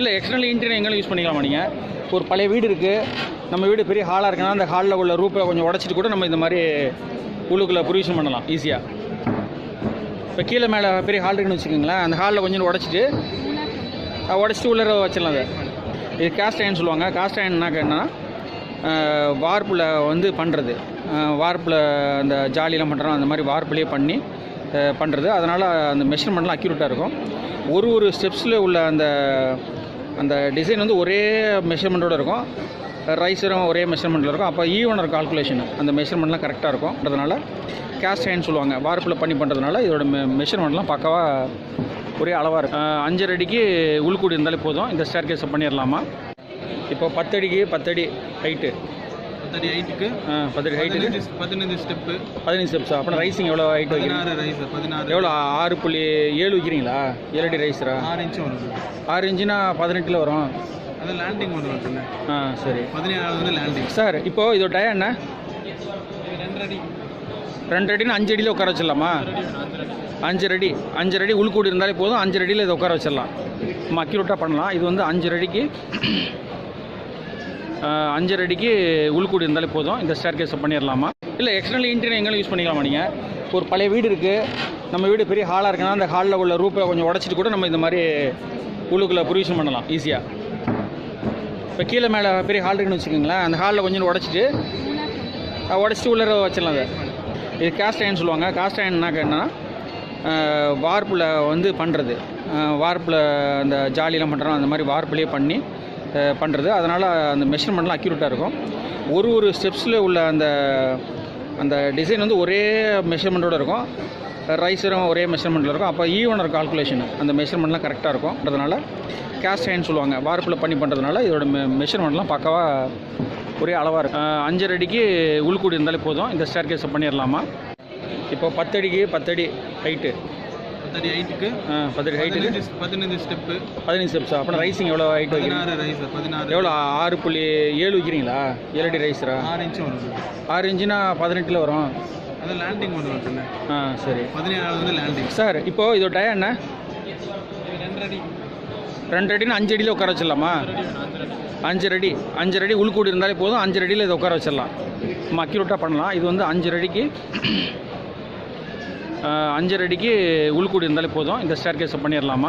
இல்லை external interior எங்கேயும் use பண்ணிக்கலாமா நீங்கள் ஒரு பழைய வீடு இருக்குது நம்ம வீடு பெரிய ஹாலாக இருக்குன்னா அந்த ஹாலில் உள்ள ரூப்பை கொஞ்சம் உடச்சிட்டு கூட நம்ம இந்த மாதிரி உள்ளுக்குள்ளே ப்ரொவிஷன் பண்ணலாம் ஈஸியாக இப்போ கீழே மேலே பெரிய ஹால் இருக்குன்னு வச்சுக்கோங்களேன் அந்த ஹாலில் கொஞ்சம் உடச்சிட்டு உடச்சிட்டு உள்ளே வச்சிடலாம் அதை. இது காஸ்ட் அயன் சொல்லுவாங்க. காஸ்ட் அயன்னாக்க என்னன்னா வார்ப்பில் வந்து பண்ணுறது வார்ப்பில் அந்த ஜாலியெலாம் பண்ணுறோம் அந்த மாதிரி வார்ப்புலேயே பண்ணி பண்ணுறது அதனால் அந்த மெஷர்மெண்ட்லாம் அக்யூரேட்டாக இருக்கும். ஒரு ஒரு ஸ்டெப்ஸில் உள்ள அந்த அந்த டிசைன் வந்து ஒரே மெஷர்மெண்ட்டோட இருக்கும். ரைஸரும் ஒரே மெஷர்மெண்ட்டில் இருக்கும். அப்போ ஈவனர் கால்குலேஷன் அந்த மெஷர்மெண்ட்லாம் கரெக்டாக இருக்கும் அதனால் கேஸ்ட் அயன் சொல்லுவாங்க. வார்ப்பில் பண்ணி பண்ணுறதுனால இதோட மெ மெஷர்மெண்ட்லாம் பக்கவாக ஒரே அளவாக இருக்கும். அஞ்சரை அடிக்கு உள்கூடி இருந்தாலே போதும். இந்த ஸ்டேர் கேஸை பண்ணிடலாமா இப்போ பத்தடிக்கு பத்தடி ஹைட்டு பத்தடி ஹைட்டுக்கு பத்தடி ஹைட்டுக்கு பதினஞ்சு ஸ்டெப்பு பதினஞ்சு ஸ்டெப்ஸா அப்புறம் ரைஸிங் எவ்வளோ ஹைட் வைக்கிறீங்க? ரைஸ் பதினாறு. எவ்வளோ? ஆறு புள்ளி ஏழு வைக்கிறீங்களா? ஏழடி ரைஸரா ஆறு இன்ச்சு வரும் ஆறு இன்ச்சுனா பதினெட்டில் வரும்? அது லேண்டிங் ஒன்று ஆ சரி. பதினேழாவது வந்து லேண்டிங் சார் இப்போது இதோட டயம் என்ன? ரெண்டு அடி ரெண்டு அஞ்சு அடியில் உட்கார வச்சிடலாமா? அஞ்சு அடி அஞ்சு அடி உள்கூடி இருந்தாலே போதும். அஞ்சு அடியில் இதை உட்கார வச்சிடலாம். நம்ம அக்யூரேட்டாக பண்ணலாம். இது வந்து அஞ்சு அடிக்கு அஞ்சரை அடிக்கு உள்கூடி இருந்தாலே போதும். இந்த ஸ்டேர் கேஸை பண்ணிடலாமா இல்லை எக்ஸ்டர்னல் இன்டீரியர் எங்கேயும் யூஸ் பண்ணிக்கலாமா நீங்கள் ஒரு பழைய வீடு இருக்குது நம்ம வீடு பெரிய ஹாலாக இருக்குன்னா அந்த ஹாலில் உள்ள ரூப்பை கொஞ்சம் உடச்சிட்டு கூட நம்ம இந்த மாதிரி உள்ளுக்குள்ளே ப்ரொவிஷன் பண்ணலாம் ஈஸியாக இப்போ கீழே மேலே பெரிய ஹால் இருக்குன்னு வச்சுக்கோங்களேன். அந்த ஹாலில் கொஞ்சம் உடச்சிட்டு உடச்சிட்டு உள்ளே வச்சிடலாம் அதை. இது காஸ்ட் அயன் சொல்லுவாங்க. காஸ்ட் அயன்னா என்னன்னா வார்ப்பில் வந்து பண்ணுறது வார்ப்பில் அந்த ஜாலியெலாம் பண்ணுறோம் அந்த மாதிரி வார்ப்புலேயே பண்ணி பண்ணுறது அதனால் அந்த மெஷர்மெண்ட்லாம் அக்யூரேட்டாக இருக்கும். ஒரு ஒரு ஸ்டெப்ஸில் உள்ள அந்த அந்த டிசைன் வந்து ஒரே மெஷர்மெண்ட்டோட இருக்கும். ரைஸரும் ஒரே மெஷர்மெண்ட்டில் இருக்கும். அப்போ ஈவனர் கால்குலேஷன் அந்த மெஷர்மெண்ட்லாம் கரெக்டாக இருக்கும் அதனால கேஸ்ட் அயன் சொல்லுவாங்க. வார்ப்பில் பண்ணி பண்ணுறதுனால இதோட மெ மெஷர்மெண்ட்லாம் பக்கவாக ஒரே அளவாக இருக்கும். அஞ்சரை அடிக்கு உள்கூடி இருந்தாலே போதும். இந்த ஸ்டேர் கேஸை பண்ணிடலாமா இப்போ பத்தடிக்கு பத்தடி ஹைட்டு பத்தடி ஹைட்டுக்கு பத்தடி ஹைட்டுக்கு பதினஞ்சு ஸ்டெப்பு பதினஞ்சு ஸ்டெப்ஸா அப்புறம் ரைஸிங் எவ்வளோ ஹைட் வைக்கிறீங்க பதினாறு ரைஸ் பதினாறு. எவ்வளோ ஆறு புள்ளி ஏழு வைக்கிறீங்களா? ஏழடி ரைஸரா ஆறு இன்ச்சு வரும். ஆறு இன்ச்சுனா பதினெட்டில் வரும். அது லேண்டிங் ஒன்று வருதுண்ணே ஆ சரி. பதினேழாவது வந்து லேண்டிங் சார் இப்போது இதோட டயம் என்ன? ரெண்டு அடி ரெண்டு அடின்னு அஞ்சு அடியில் உட்கார வச்சிடலாமா? அஞ்சு அடி அஞ்சு அடி. உள்கூடி இருந்தாலே போதும். அஞ்சு அடியில் இதை உட்கார வச்சிடலாம். நம்ம அக்யூரேட்டாக பண்ணலாம். இது வந்து அஞ்சு அடிக்கு அஞ்சரை அடிக்கு உள்கூடி இருந்தாலே போதும். இந்த ஸ்டேர் கேஸை பண்ணிடலாமா